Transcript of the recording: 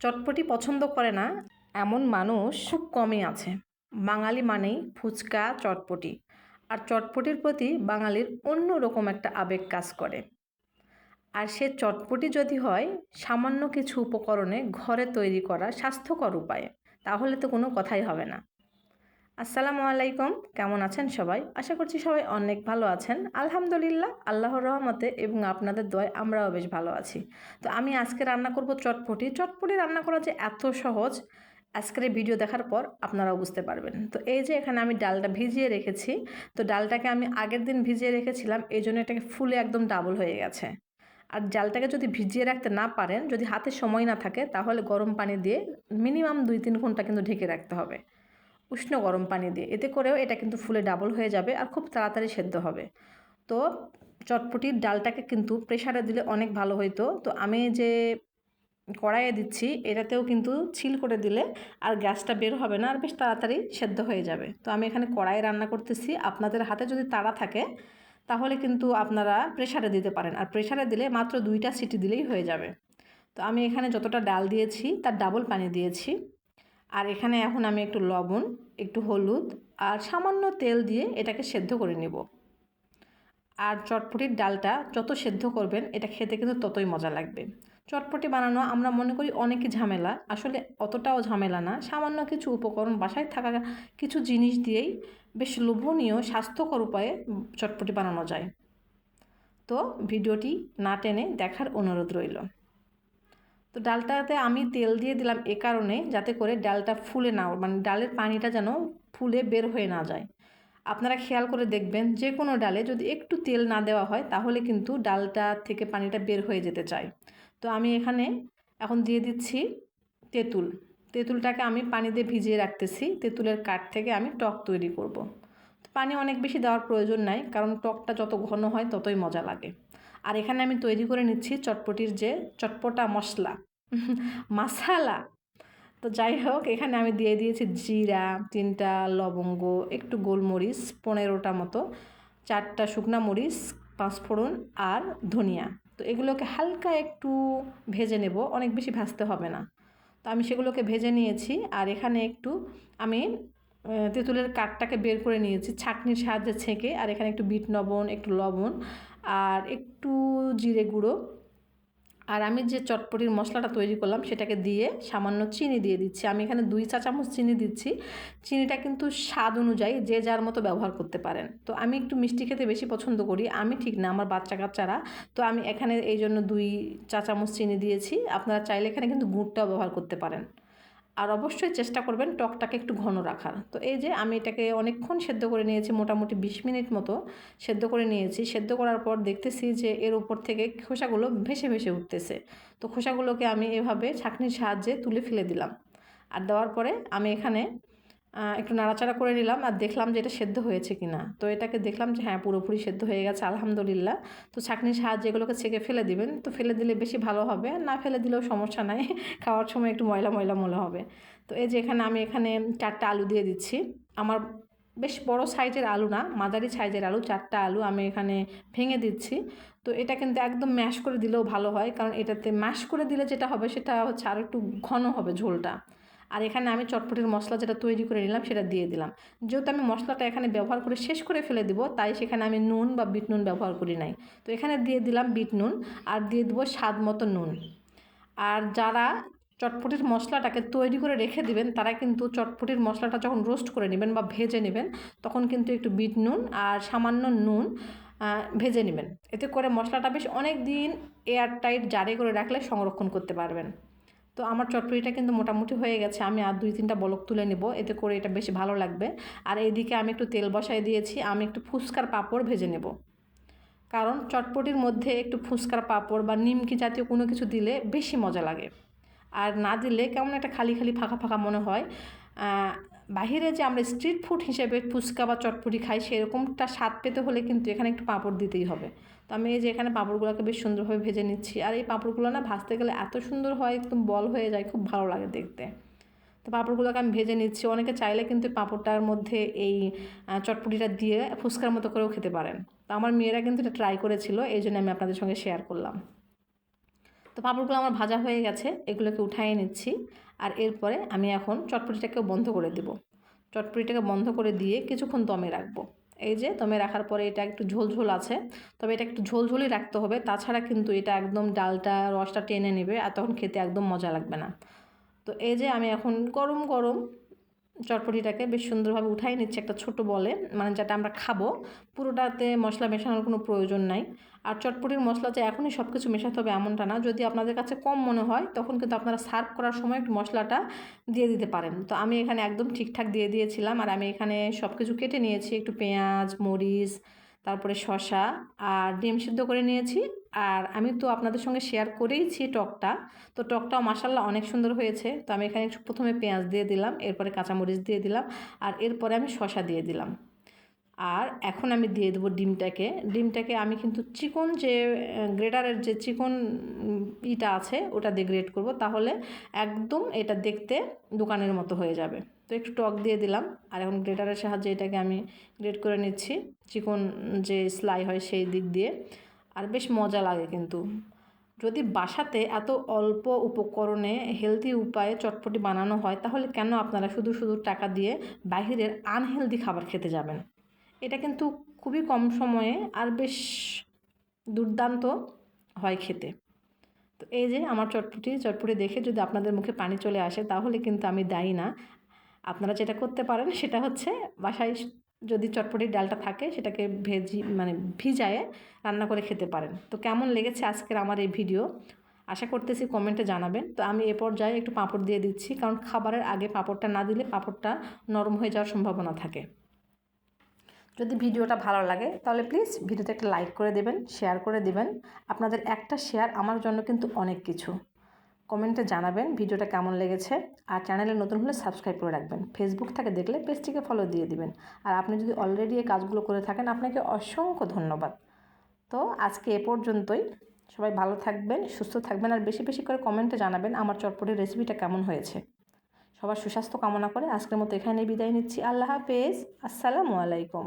চটপটি পছন্দ করে না, এমন মানুষ খুব কমই আছে। বাঙালি মানেই ফুচকা, চটপটি। আর চটপটির প্রতি বাঙালির অন্য রকম একটা আবেগ কাজ করে। আর সে চটপটি যদি হয়, সামান্য কিছু উপকরণে ঘরে তৈরি করা স্বাস্থ্যকর উপায়ে, তাহলে তো কোনো কথাই হবে না। আসসালামু আলাইকুম। কেমন আছেন সবাই? আশা করছি সবাই অনেক ভালো আছেন। আলহামদুলিল্লাহ, আল্লাহর রহমতে এবং আপনাদের দয় আমরাও বেশ ভালো আছি। তো আমি আজকে রান্না করব চটপটি। চটপটি রান্না করা যে এত সহজ, আজকের ভিডিও দেখার পর আপনারাও বুঝতে পারবেন। তো এই যে এখানে আমি ডালটা ভিজিয়ে রেখেছি। তো ডালটাকে আমি আগের দিন ভিজিয়ে রেখেছিলাম, এই জন্য এটাকে ফুলে একদম ডাবল হয়ে গেছে। আর ডালটাকে যদি ভিজিয়ে রাখতে না পারেন, যদি হাতে সময় না থাকে, তাহলে গরম পানি দিয়ে মিনিমাম দুই তিন ঘণ্টা কিন্তু ঢেকে রাখতে হবে। উষ্ণ গরম পানি দিয়ে। এতে করেও এটা কিন্তু ফুলে ডাবল হয়ে যাবে আর খুব তাড়াতাড়ি সেদ্ধ হবে। তো চটপটির ডালটাকে কিন্তু প্রেশারে দিলে অনেক ভালো হইতো। তো আমি যে কড়াইয়ে দিচ্ছি, এটাতেও কিন্তু ছিল করে দিলে আর গ্যাসটা বের হবে না আর বেশ তাড়াতাড়ি সেদ্ধ হয়ে যাবে। তো আমি এখানে কড়াইয়ে রান্না করতেছি। আপনাদের হাতে যদি তাড়া থাকে, তাহলে কিন্তু আপনারা প্রেশারে দিতে পারেন। আর প্রেশারে দিলে মাত্র দুইটা সিটি দিলেই হয়ে যাবে। তো আমি এখানে যতটা ডাল দিয়েছি, তার ডাবল পানি দিয়েছি। আর এখানে এখন আমি একটু লবণ, একটু হলুদ আর সামান্য তেল দিয়ে এটাকে সেদ্ধ করে নেব। আর চটপটির ডালটা যত সেদ্ধ করবেন, এটা খেতে কিন্তু ততই মজা লাগবে। চটপটি বানানো আমরা মনে করি অনেকই ঝামেলা, আসলে অতটাও ঝামেলা না। সামান্য কিছু উপকরণ বাসায় থাকা কিছু জিনিস দিয়েই বেশ লোভনীয়, স্বাস্থ্যকর উপায়ে চটপটি বানানো যায়। তো ভিডিওটি না টেনে দেখার অনুরোধ রইল। তো ডালটাতে আমি তেল দিয়ে দিলাম এ কারণে যাতে করে ডালটা ফুলে না মানে ডালের পানিটা যেন ফুলে বের হয়ে না যায়। আপনারা খেয়াল করে দেখবেন যে কোনো ডালে যদি একটু তেল না দেওয়া হয়, তাহলে কিন্তু ডালটা থেকে পানিটা বের হয়ে যেতে চায়। তো আমি এখানে এখন দিয়ে দিচ্ছি তেঁতুল। তেঁতুলটাকে আমি পানি দিয়ে ভিজিয়ে রাখতেছি। তেঁতুলের কাঠ থেকে আমি টক তৈরি করব। পানি অনেক বেশি দেওয়ার প্রয়োজন নাই, কারণ টকটা যত ঘন হয় ততই মজা লাগে। আর এখানে আমি তৈরি করে নিচ্ছি চটপটির যে চটপটা মশলা। মাসালা। তো যাই হোক এখানে আমি দিয়ে দিয়েছি জিরা তিনটা লবঙ্গ একটু গোলমরিচ পনেরোটা মতো চারটা শুকনা মরিচ পাঁচফোড়ন আর ধনিয়া। তো এগুলোকে হালকা একটু ভেজে নেব অনেক বেশি ভাজতে হবে না। তো আমি সেগুলোকে ভেজে নিয়েছি আর এখানে একটু আমি তেঁতুলের কাঠটাকে বের করে নিয়েছি, ছাঁকনির সাহায্যে ছেঁকে, আর এখানে একটু বিট লবণ, একটু লবণ, আর একটু জিরে গুঁড়ো। আর আমি যে চটপটির মশলাটা তৈরি করলাম, সেটাকে দিয়ে সামান্য চিনি দিয়ে দিচ্ছি। আমি এখানে দুই চা চামচ চিনি দিচ্ছি। চিনিটা কিন্তু স্বাদ অনুযায়ী যে যার মতো ব্যবহার করতে পারেন। তো আমি একটু মিষ্টি খেতে বেশি পছন্দ করি। আমি ঠিক না, আমার বাচ্চা কাচ্চারা। তো আমি এখানে এই জন্য দুই চা চামচ চিনি দিয়েছি। আপনারা চাইলে এখানে কিন্তু গুড়টাও ব্যবহার করতে পারেন। আর অবশ্যই চেষ্টা করবেন টকটাকে একটু ঘন রাখার। তো এই যে আমি এটাকে অনেকক্ষণ সেদ্ধ করে নিয়েছি, মোটামুটি বিশ মিনিট মতো সেদ্ধ করে নিয়েছি। সেদ্ধ করার পর দেখতেছি যে এর উপর থেকে খোসাগুলো ভেসে ভেসে উঠতেছে। তো খোসাগুলোকে আমি এভাবে ছাঁকনির সাহায্যে তুলে ফেলে দিলাম। আর দেওয়ার পরে আমি এখানে একটু নাড়াচাড়া করে নিলাম আর দেখলাম যে এটা সেদ্ধ হয়েছে কি না তো এটাকে দেখলাম যে হ্যাঁ পুরোপুরি সেদ্ধ হয়ে গেছে, আলহামদুলিল্লাহ। তো ছাঁকনির সাহায্যে এগুলোকে ছেঁকে ফেলে দিবেন। তো ফেলে দিলে বেশি ভালো হবে, না ফেলে দিলেও সমস্যা নাই। খাওয়ার সময় একটু ময়লা ময়লা মনে হবে। তো এই যে এখানে আমি এখানে চারটা আলু দিয়ে দিচ্ছি। আমার বেশ বড় সাইজের আলু না, মাঝারি সাইজের আলু, চারটা আলু আমি এখানে ভেঙে দিচ্ছি। তো এটা কিন্তু একদম ম্যাশ করে দিলেও ভালো হয়, কারণ এটাতে ম্যাশ করে দিলে যেটা হবে সেটা হচ্ছে আরও একটু ঘন হবে ঝোলটা। আর এখানে আমি চটপটির মশলা যেটা তৈরি করে নিলাম সেটা দিয়ে দিলাম। যেহেতু আমি মশলাটা এখানে ব্যবহার করে শেষ করে ফেলে দিব, তাই সেখানে আমি নুন বা বিট নুন ব্যবহার করি নাই। তো এখানে দিয়ে দিলাম বিট নুন আর দিয়ে দেবো স্বাদ মতো নুন। আর যারা চটপটির মশলাটাকে তৈরি করে রেখে দিবেন, তারা কিন্তু চটপটির মশলাটা যখন রোস্ট করে নেবেন বা ভেজে নেবেন, তখন কিন্তু একটু বিট নুন আর সামান্য নুন ভেজে নেবেন। এতে করে মশলাটা বেশ অনেক দিন এয়ার টাইট জারে করে রাখলে সংরক্ষণ করতে পারবেন। তো আমার চটপটিটা কিন্তু মোটামুটি হয়ে গেছে। আমি আর দুই তিনটা বলক তুলে নেব, এতে করে এটা বেশি ভালো লাগবে। আর এইদিকে আমি একটু তেল বসাই দিয়েছি, আমি একটু ফুচকার পাঁপড় ভেজে নেব। কারণ চটপটির মধ্যে একটু ফুচকার পাঁপড় বা নিমকি জাতীয় কোনো কিছু দিলে বেশি মজা লাগে। আর না দিলে কেমন একটা খালি খালি ফাঁকা ফাঁকা মনে হয়। বাহিরে যে আমরা স্ট্রিট ফুড হিসেবে ফুচকা বা চটপটি খাই, সেরকমটা স্বাদ পেতে হলে কিন্তু এখানে একটু পাঁপড় দিতেই হবে। তো আমি এই যে এখানে পাঁপড়গুলোকে বেশ সুন্দরভাবে ভেজে নিচ্ছি। আর এই পাঁপড়গুলো না ভাজতে গেলে এত সুন্দর হয়, একদম বল হয়ে যায়, খুব ভালো লাগে দেখতে। তো পাঁপড়গুলোকে আমি ভেজে নিচ্ছি। অনেকে চাইলে কিন্তু পাঁপড়টার মধ্যে এই চটপটিটা দিয়ে ফুচকার মতো করেও খেতে পারেন। তো আমার মেয়েরা কিন্তু এটা ট্রাই করেছিল, এই জন্য আমি আপনাদের সঙ্গে শেয়ার করলাম। তো পাঁপড়গুলো আমার ভাজা হয়ে গেছে, এগুলোকে উঠাই নিচ্ছি। আর এরপরে আমি এখন চটপটিটাকে বন্ধ করে দেব। চটপটিটাকে বন্ধ করে দিয়ে কিছুক্ষণ দমে রাখব। এই যে দমে রাখার পরে এটা একটু ঝোলঝোল আছে, তবে এটা একটু ঝোলঝোলই রাখতে হবে। তাছাড়া কিন্তু এটা একদম ডালটা রসটা টেনে নেবে আর তখন খেতে একদম মজা লাগবে না। তো এই যে আমি এখন গরম গরম চটপটিটাকে বেশ সুন্দরভাবে উঠাই নিচ্ছে একটা ছোট বলে মানে যেটা আমরা খাব। পুরোটাতে মশলা মেশানোর কোনো প্রয়োজন নাই। আর চটপটির মশলা যে এখনই সব কিছু মেশাতে হবে এমনটা না, যদি আপনাদের কাছে কম মনে হয়, তখন কিন্তু আপনারা সার্ভ করার সময় একটু মশলাটা দিয়ে দিতে পারেন। তো আমি এখানে একদম ঠিকঠাক দিয়ে দিয়েছিলাম, আর আমি এখানে সব কিছু কেটে নিয়েছি, একটু পেঁয়াজ, মরিচ তারপরে শশা আর ডিম সিদ্ধ করে নিয়েছি। আর আমি তো আপনাদের সঙ্গে শেয়ার করেইছি টকটা। তো টকটাও মাসাল্লাহ অনেক সুন্দর হয়েছে। তো আমি এখানে প্রথমে পেঁয়াজ দিয়ে দিলাম, এরপরে কাঁচামরিচ দিয়ে দিলাম, আর এরপরে আমি শশা দিয়ে দিলাম। আর এখন আমি দিয়ে দেবো ডিমটাকে। ডিমটাকে আমি কিন্তু চিকন যে গ্রেটারের যে চিকন ইটা আছে, ওটা দিয়ে গ্রেট করব। তাহলে একদম এটা দেখতে দোকানের মতো হয়ে যাবে। তো একটু টক দিয়ে দিলাম। আর এখন গ্রেটারের সাহায্যে এটাকে আমি গ্রেট করে নিচ্ছি। চিকন যে সেলাই হয় সেই দিক দিয়ে। আর বেশ মজা লাগে কিন্তু। যদি বাসাতে এত অল্প উপকরণে হেলদি উপায়ে চটপটি বানানো হয়, তাহলে কেন আপনারা শুধু শুধু টাকা দিয়ে বাহিরের আনহেলদি খাবার খেতে যাবেন? এটা কিন্তু খুবই কম সময়ে আর বেশ দুর্দান্ত হয় খেতে। তো এই যে আমার চটপটি চটপটি দেখে যদি আপনাদের মুখে পানি চলে আসে, তাহলে কিন্তু আমি দায়ী না। আপনারা যেটা করতে পারেন, সেটা হচ্ছে বাসায় যদি চটপটির ডালটা থাকে, সেটাকে ভেজি মানে ভিজায়ে রান্না করে খেতে পারেন। তো কেমন লেগেছে আজকের আমার এই ভিডিও? আশা করতেছি কমেন্টে জানাবেন। তো আমি এ পর্যায়ে একটু পাঁপড় দিয়ে দিচ্ছি, কারণ খাবারের আগে পাঁপড়টা না দিলে পাঁপড়টা নরম হয়ে যাওয়ার সম্ভাবনা থাকে। যদি ভিডিওটা ভালো লাগে, তাহলে প্লিজ ভিডিওতে একটা লাইক করে দেবেন শেয়ার করে দেবেন। আপনাদের একটা শেয়ার আমার জন্য কিন্তু অনেক কিছু। কমেন্টে জানাবেন ভিডিওটা কেমন লেগেছে, আর চ্যানেলে নতুন হলে সাবস্ক্রাইব করে রাখবেন। ফেসবুক থেকে দেখলে পেজটিকে ফলো দিয়ে দিবেন। আর আপনি যদি অলরেডি এই কাজগুলো করে থাকেন, আপনাকে অসংখ্য ধন্যবাদ। তো আজকে এ পর্যন্তই। সবাই ভালো থাকবেন, সুস্থ থাকবেন, আর বেশি বেশি করে কমেন্টে জানাবেন আমার চটপটির রেসিপিটা কেমন হয়েছে। সবার সুস্বাস্থ্য কামনা করে আজকের মতো এখানে বিদায় নিচ্ছি। আল্লাহ হাফেজ। আসসালামু আলাইকুম।